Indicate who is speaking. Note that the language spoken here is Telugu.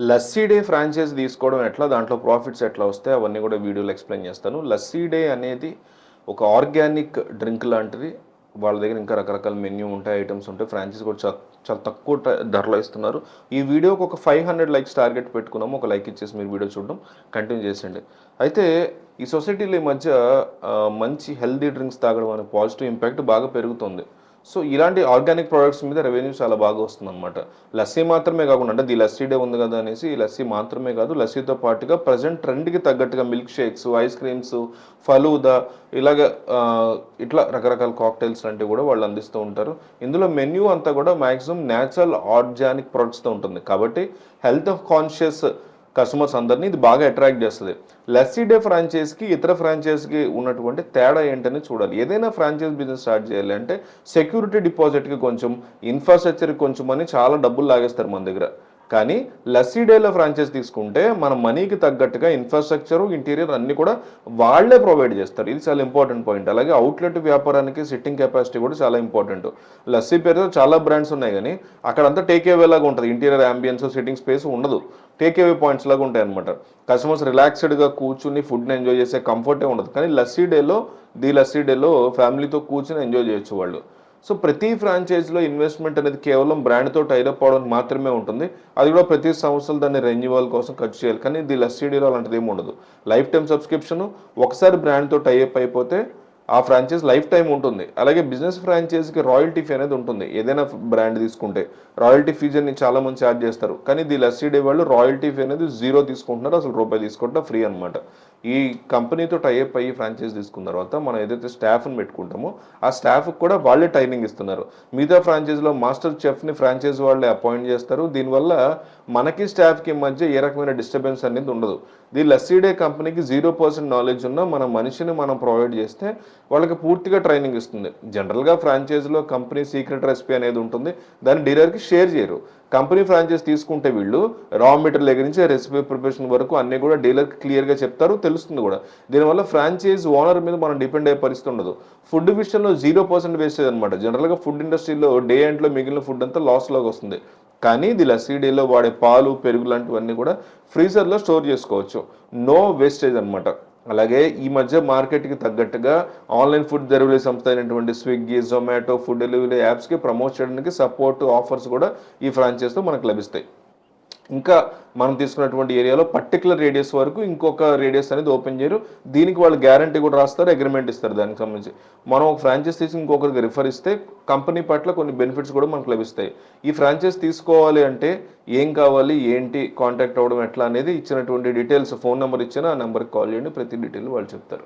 Speaker 1: లస్సీ డే ఫ్రాంచైజ్ తీసుకోవడం ఎట్లా దాంట్లో ప్రాఫిట్స్ ఎట్లా వస్తాయి అవన్నీ కూడా వీడియోలో ఎక్స్ప్లెయిన్ చేస్తాను. లస్సీ డే అనేది ఒక ఆర్గానిక్ డ్రింక్ లాంటిది. వాళ్ళ దగ్గర ఇంకా రకరకాల మెన్యూ ఉంటాయి ఐటమ్స్ ఉంటాయి. ఫ్రాంచైజ్ కూడా చాలా తక్కువ ధరలో ఇస్తున్నారు. ఈ వీడియోకి ఒక ఫైవ్ హండ్రెడ్ లైక్స్ టార్గెట్ పెట్టుకున్నాము ఒక లైక్ ఇచ్చేసి మీరు వీడియో చూడడం. కంటిన్యూ చేసండి అయితే ఈ సొసైటీలో ఈ మధ్య మంచి హెల్దీ డ్రింక్స్ తాగడం అనే పాజిటివ్ ఇంపాక్ట్ బాగా పెరుగుతుంది. సో ఇలాంటి ఆర్గానిక్ ప్రోడక్ట్స్ మీద రెవెన్యూ చాలా బాగా వస్తుంది అనమాట లస్సీ మాత్రమే కాకుండా అంటే ది లస్సీ డే ఉంది కదా అనేసి ఈ లస్సీ మాత్రమే కాదు లస్సీతో పాటుగా ప్రజెంట్ ట్రెండ్కి తగ్గట్టుగా milk shakes ice creams falooda ఇలాగ ఇట్లా రకరకాల కాక్టైల్స్ లాంటివి కూడా వాళ్ళు అందిస్తూ ఉంటారు. ఇందులో మెన్యూ అంతా కూడా మ్యాక్సిమం న్యాచురల్ ఆర్గానిక్ ప్రొడక్ట్స్తో ఉంటుంది. కాబట్టి హెల్త్ కాన్షియస్ కస్టమర్స్ అందరినీ ఇది బాగా అట్రాక్ట్ చేస్తుంది. లస్సీ డే ఫ్రాంచైజ్కి ఇతర ఫ్రాంచైజ్కి ఉన్నటువంటి తేడా ఏంటని చూడాలి. ఏదైనా ఫ్రాంచైజ్ బిజినెస్ స్టార్ట్ చేయాలి అంటే సెక్యూరిటీ డిపాజిట్కి కొంచెం ఇన్ఫ్రాస్ట్రక్చర్కి కొంచెం అని చాలా డబ్బులు లాగేస్తారు మన దగ్గర. కానీ లస్సీ డేలో ఫ్రాంచైజ్ తీసుకుంటే మన మనీకి తగ్గట్టుగా ఇన్ఫ్రాస్ట్రక్చర్ ఇంటీరియర్ అన్ని కూడా వాళ్ళే ప్రొవైడ్ చేస్తారు. ఇది చాలా ఇంపార్టెంట్ పాయింట్ అలాగే అవుట్లెట్ వ్యాపారానికి సిట్టింగ్ కెపాసిటీ కూడా చాలా ఇంపార్టెంట్ లస్సీ పేరుతో చాలా బ్రాండ్స్ ఉన్నాయి కానీ అక్కడంతా టేక్ అవే లాగా ఉంటుంది. ఇంటీరియర్ అంబియన్స్ సిట్టింగ్ స్పేస్ ఉండదు. టేక్ అవే పాయింట్స్ లాగా ఉంటాయి అనమాట కస్టమర్స్ రిలాక్స్డ్గా కూర్చుని ఫుడ్ని ఎంజాయ్ చేసే కంఫర్టే ఉండదు. కానీ లస్సీ డేలో ది లస్సీ డేలో ఫ్యామిలీతో కూర్చుని ఎంజాయ్ చేయొచ్చు వాళ్ళు. సో ప్రతి ఫ్రాంచైజీలో ఇన్వెస్ట్మెంట్ అనేది కేవలం బ్రాండ్తో టైలప్ అవడానికి మాత్రమే ఉంటుంది. అది కూడా ప్రతి సంవత్సరం దాన్ని రెన్యువల్ కోసం ఖర్చు చేయాలి. కానీ ది లస్సీడీలో అలాంటిది ఏమి ఉండదు. లైఫ్ టైం సబ్స్క్రిప్షన్ ఒకసారి బ్రాండ్తో టైఅప్ అయిపోతే ఆ ఫ్రాంచైజ్ లైఫ్ టైం ఉంటుంది. అలాగే బిజినెస్ ఫ్రాంచైజ్కి రాయల్టీ ఫీ అనేది ఉంటుంది. ఏదైనా బ్రాండ్ తీసుకుంటే రాయల్టీ ఫీజ్ అని చాలా మంది ఛార్జ్ చేస్తారు. కానీ ది లస్సీ వాళ్ళు రాయల్టీ ఫీ అనేది జీరో తీసుకుంటున్నారు. అసలు రూపాయి తీసుకుంటా ఫ్రీ అనమాట ఈ కంపెనీతో టైఅప్ అయ్యి ఫ్రాంచైజ్ తీసుకున్న తర్వాత మనం ఏదైతే స్టాఫ్ని పెట్టుకుంటామో ఆ స్టాఫ్కి కూడా వాళ్ళే ట్రైనింగ్ ఇస్తున్నారు. మిగతా ఫ్రాంచైజ్లో మాస్టర్ చెఫ్ని ఫ్రాంచైజ్ వాళ్ళే అపాయింట్ చేస్తారు. దీనివల్ల మనకి స్టాఫ్కి మధ్య ఏ రకమైన డిస్టర్బెన్స్ అనేది ఉండదు. ది లస్సీడే కంపెనీకి జీరో పర్సెంట్ నాలెడ్జ్ ఉన్న మన మనిషిని మనం ప్రొవైడ్ చేస్తే వాళ్ళకి పూర్తిగా ట్రైనింగ్ ఇస్తుంది. జనరల్గా ఫ్రాంచైజ్లో కంపెనీ సీక్రెట్ రెసిపీ అనేది ఉంటుంది. దాన్ని డీలర్కి షేర్ చేయరు. కంపెనీ ఫ్రాంచైజ్ తీసుకుంటే వీళ్ళు రా మెటీరియల్ దగ్గర నుంచి రెసిపీ ప్రిపరేషన్ వరకు అన్నీ కూడా డీలర్కి క్లియర్గా చెప్తారు తెలుస్తుంది కూడా. దీనివల్ల ఫ్రాంచైజ్ ఓనర్ మీద మనం డిపెండ్ అయ్యే పరిస్థితి ఉండదు. ఫుడ్ విషయంలో జీరో పర్సెంట్ వేస్టేజ్ అనమాట జనరల్గా ఫుడ్ ఇండస్ట్రీలో డే ఎండ్లో మిగిలిన ఫుడ్ అంతా లాస్లోకి వస్తుంది. కానీ ఇది లస్సీడీలో వాడే పాలు పెరుగు లాంటివన్నీ కూడా ఫ్రీజర్లో స్టోర్ చేసుకోవచ్చు. నో వేస్టేజ్ అనమాట అలాగే ఈ మధ్య మార్కెట్కి తగ్గట్టుగా ఆన్లైన్ ఫుడ్ డెలివరీ సంస్థ అయినటువంటి స్విగ్గీ జొమాటో ఫుడ్ డెలివరీ యాప్స్కి ప్రమోట్ చేయడానికి సపోర్ట్ ఆఫర్స్ కూడా ఈ ఫ్రాంచైజ్తో మనకు లభిస్తాయి. ఇంకా మనం తీసుకున్నటువంటి ఏరియాలో పర్టికులర్ రేడియస్ వరకు ఇంకొక రేడియస్ అనేది ఓపెన్ చేయరు. దీనికి వాళ్ళు గ్యారంటీ కూడా రాస్తారు అగ్రిమెంట్ ఇస్తారు దానికి సంబంధించి. మనం ఒక ఫ్రాంచైజ్ తీసి ఇంకొకరికి రిఫర్ ఇస్తే కంపెనీ పట్ల కొన్ని బెనిఫిట్స్ కూడా మనకు లభిస్తాయి. ఈ ఫ్రాంచైజ్ తీసుకోవాలి అంటే ఏం కావాలి ఏంటి కాంటాక్ట్ అవ్వడం ఎట్లా అనేది ఇచ్చినటువంటి డీటెయిల్స్ ఫోన్ నెంబర్ ఇచ్చిన ఆ నెంబర్కి కాల్ చేయండి. ప్రతి డీటెయిల్ వాళ్ళు చెప్తారు.